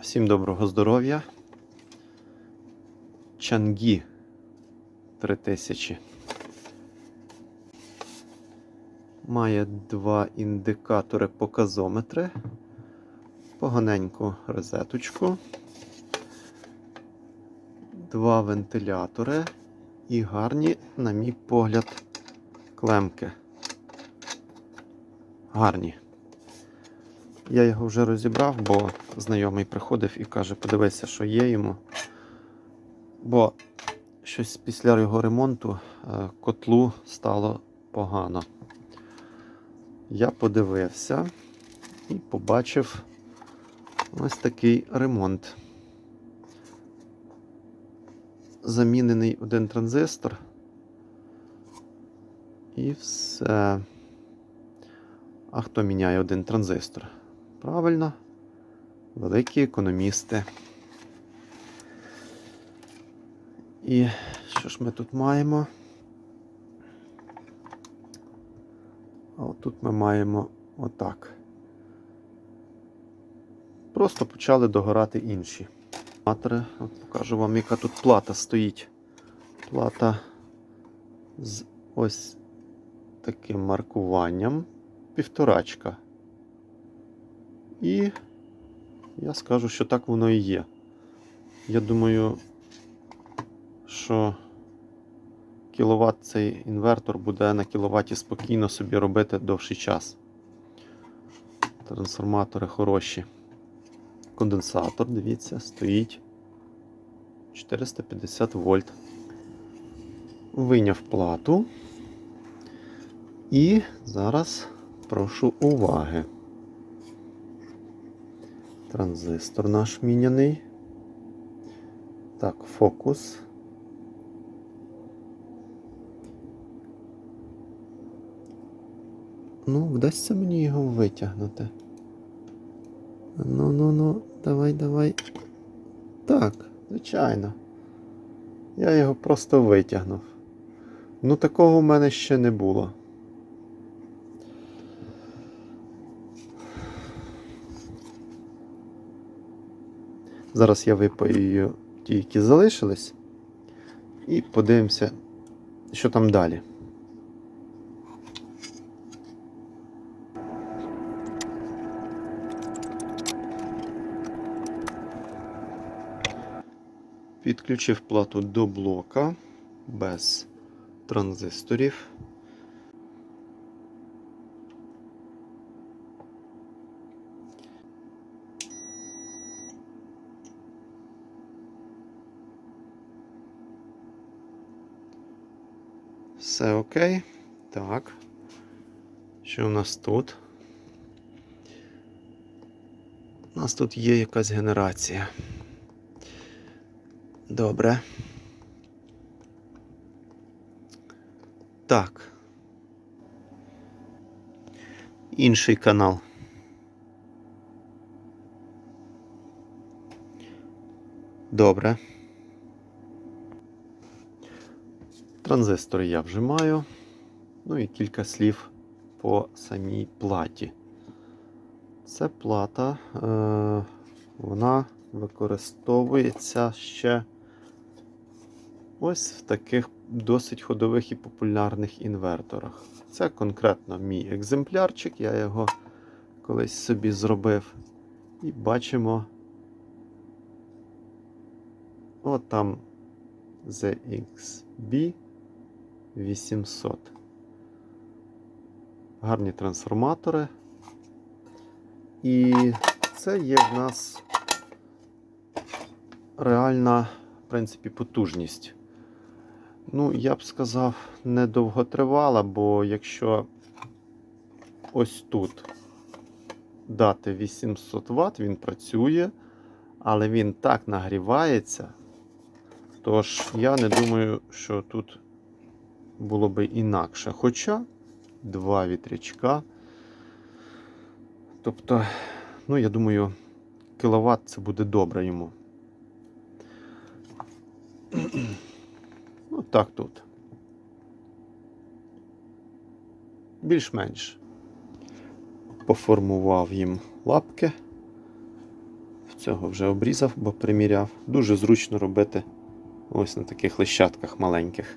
Всім доброго здоров'я. Чангі 3000. Має два індикатори показометри, поганеньку розеточку, два вентилятори і гарні, на мій погляд, клемки. Гарні. Я його вже розібрав, бо знайомий приходив і каже, подивися, що є йому. Бо щось після його ремонту е, котлу стало погано. Я подивився і побачив ось такий ремонт. Замінений один транзистор. І все. А хто міняє один транзистор? Правильно, великі економісти. І що ж ми тут маємо? А отут ми маємо отак. Просто почали догорати інші. Матери, от покажу вам, яка тут плата стоїть. Плата з ось таким маркуванням. Півторачка. І я скажу, що так воно і є. Я думаю, що кіловат цей інвертор буде на кіловаті спокійно собі робити довший час. Трансформатори хороші. Конденсатор, дивіться, стоїть 450 вольт. Вийняв плату. І зараз прошу уваги. Транзистор наш міняний. Так, фокус. Ну, вдасться мені його витягнути. Ну, ну, ну, давай, давай. Так, звичайно. Я його просто витягнув. Ну, такого в мене ще не було. Зараз я випаю ті, які залишились, і подивимося, що там далі. Підключив плату до блока без транзисторів. Все окей. Так. Що у нас тут? У нас тут є якась генерація. Добре. Так. Інший канал. Добре. Транзистори я вже маю. Ну і кілька слів по самій платі. Це плата, е, вона використовується ще ось в таких досить ходових і популярних інверторах. Це конкретно мій екземплярчик, я його колись собі зробив. І бачимо, от там ZXB 800. Гарні трансформатори. І це є в нас реальна, в принципі, потужність. Ну, я б сказав, не довготривала, бо якщо ось тут дати 800 Вт, він працює, але він так нагрівається. Тож я не думаю, що тут було би інакше. Хоча два вітрячка. Тобто, ну, я думаю, кіловат це буде добре йому. Ну, так тут. Більш-менш. Поформував їм лапки Цього вже обрізав, бо приміряв. Дуже зручно робити ось на таких лищатках маленьких.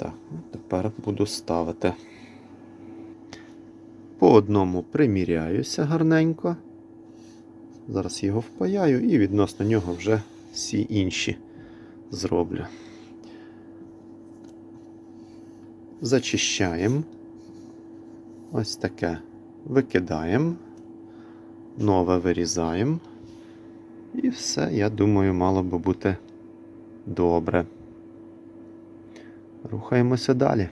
Так, тепер буду ставити. По одному приміряюся гарненько. Зараз його впаяю і відносно нього вже всі інші зроблю. Зачищаємо. Ось таке викидаємо, нове вирізаємо. І все, я думаю, мало би бути добре. Рухаємося далі.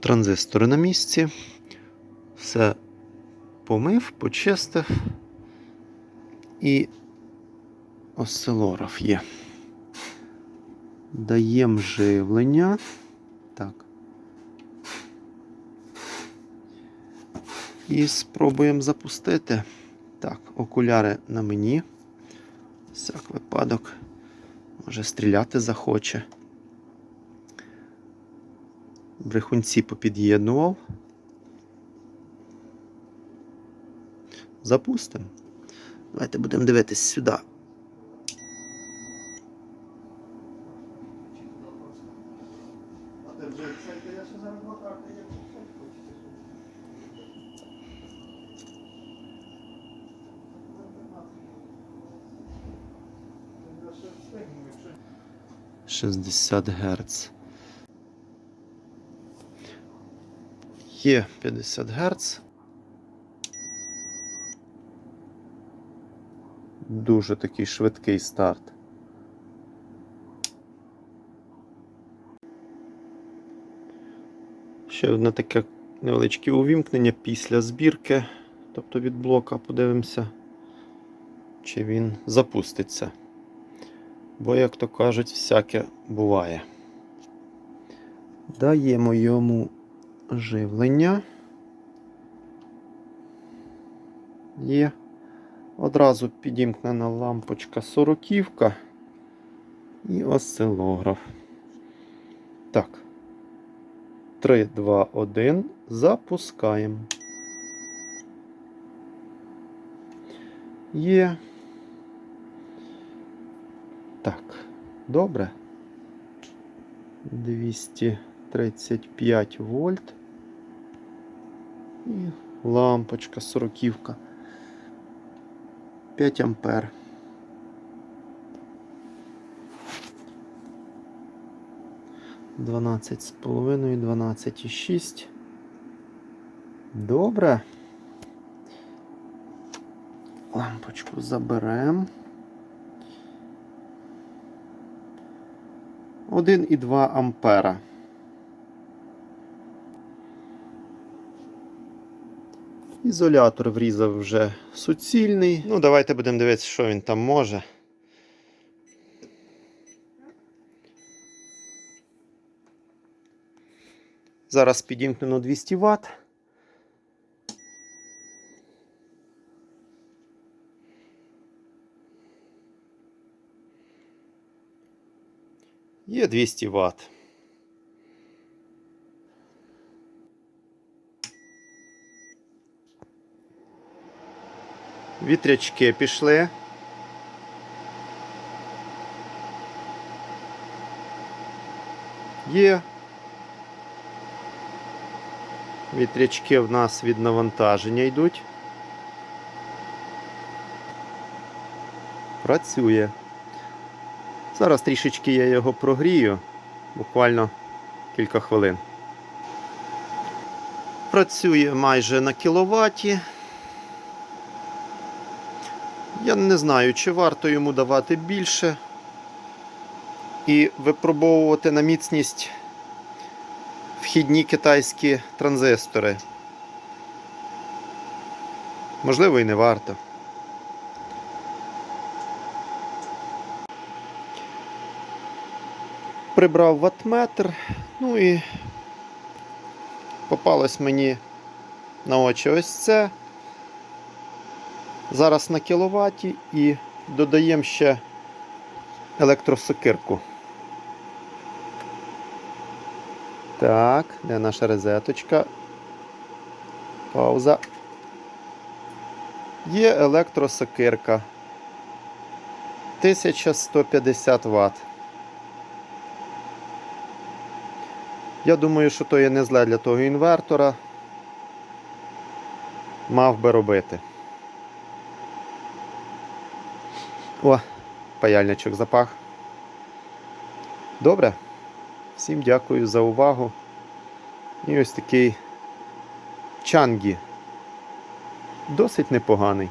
Транзистори на місці. Все помив, почистив. І осцилограф є. Даємо живлення. Так. І спробуємо запустити. Так, окуляри на мені. Всяк випадок. Може стріляти захоче. Брехунці попід'єднував. Запустимо. Давайте будемо дивитись сюди. Шістдесят Гц. Є 50 Гц. Дуже такий швидкий старт. Ще одне таке невеличке увімкнення після збірки, тобто від блока, подивимося, чи він запуститься. Бо, як то кажуть, всяке буває. Даємо йому живлення. Є. Одразу підімкнена лампочка сороківка і осцилограф. Так. 3, 2, 1. Запускаємо. Є. Так, добре. 235 вольт. І лампочка сороківка. 5 ампер. Дванадцять з половиною, дванадцять і шість. Добре. Лампочку заберемо. 1,2 ампера. Ізолятор врізав вже суцільний. Ну, давайте будемо дивитися, що він там може. Зараз підімкнено 200 Вт. Є 200 Вт. Вітрячки пішли. Є. Вітрячки в нас від навантаження йдуть. Працює. Зараз трішечки я його прогрію, буквально кілька хвилин. Працює майже на кіловаті. Я не знаю, чи варто йому давати більше і випробовувати на міцність вхідні китайські транзистори. Можливо, і не варто. Прибрав ватметр, ну і попалось мені на очі ось це. Зараз на кіловаті і додаємо ще електросокирку. Так, де наша розеточка? Пауза. Є електросокирка 1150 Вт. Я думаю, що то є не зле для того інвертора. Мав би робити. О, паяльничок запах. Добре. Всім дякую за увагу. І ось такий чангі. Досить непоганий.